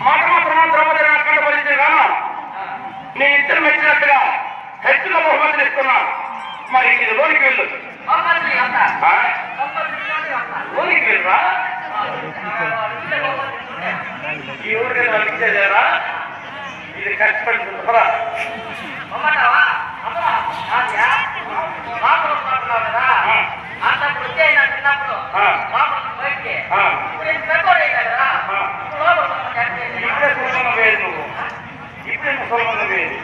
మాట మాత్రం ద్రౌపది అక్కడ బలించే కాను నీ ఇద్దరు మెచ్చినట్టుగా హెచ్చుల బహుమతులు ఇస్తున్నా మరి ఇది లోనికి వెళ్ళు. లోనికి వెళ్ళరా? ఈ ఊరికి వాళ్ళకి ఇచ్చేదేరా? ఇది కష్టపడుతుంది ఇప్పుడు పెద్దోడు అయ్యా కదా? ఆ. ఇప్పుడు లోపల ఇప్పుడే సులభంగా వేరు ఇప్పుడే సులభంగా వేరు.